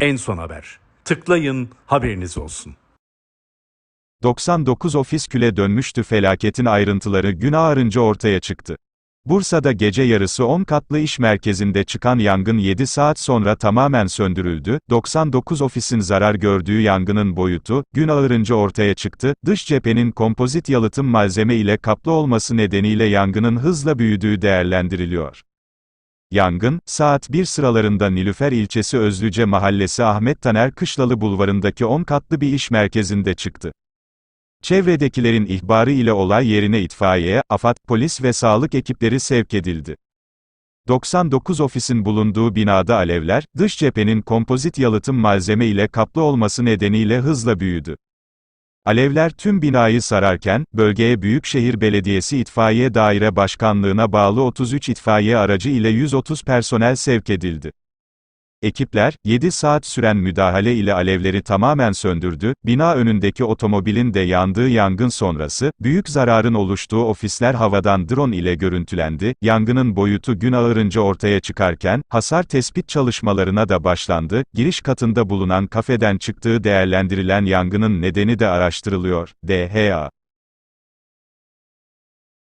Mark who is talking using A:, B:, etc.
A: En son haber. Tıklayın, haberiniz olsun.
B: 99 ofis küle dönmüştü felaketin ayrıntıları gün ağarınca ortaya çıktı. Bursa'da gece yarısı 10 katlı iş merkezinde çıkan yangın 7 saat sonra tamamen söndürüldü. 99 ofisin zarar gördüğü yangının boyutu, gün ağarınca ortaya çıktı. Dış cephenin kompozit yalıtım malzeme ile kaplı olması nedeniyle yangının hızla büyüdüğü değerlendiriliyor. Yangın, saat 1 sıralarında Nilüfer ilçesi Özlüce mahallesi Ahmet Taner Kışlalı bulvarındaki 10 katlı bir iş merkezinde çıktı. Çevredekilerin ihbarı ile olay yerine itfaiye, AFAD, polis ve sağlık ekipleri sevk edildi. 99 ofisin bulunduğu binada alevler, dış cephenin kompozit yalıtım malzeme ile kaplı olması nedeniyle hızla büyüdü. Alevler tüm binayı sararken, bölgeye Büyükşehir Belediyesi İtfaiye Daire Başkanlığına bağlı 33 itfaiye aracı ile 130 personel sevk edildi. Ekipler, 7 saat süren müdahale ile alevleri tamamen söndürdü, bina önündeki otomobilin de yandığı yangın sonrası, büyük zararın oluştuğu ofisler havadan drone ile görüntülendi, yangının boyutu gün ağırınca ortaya çıkarken, hasar tespit çalışmalarına da başlandı, giriş katında bulunan kafeden çıktığı değerlendirilen yangının nedeni de araştırılıyor, DHA.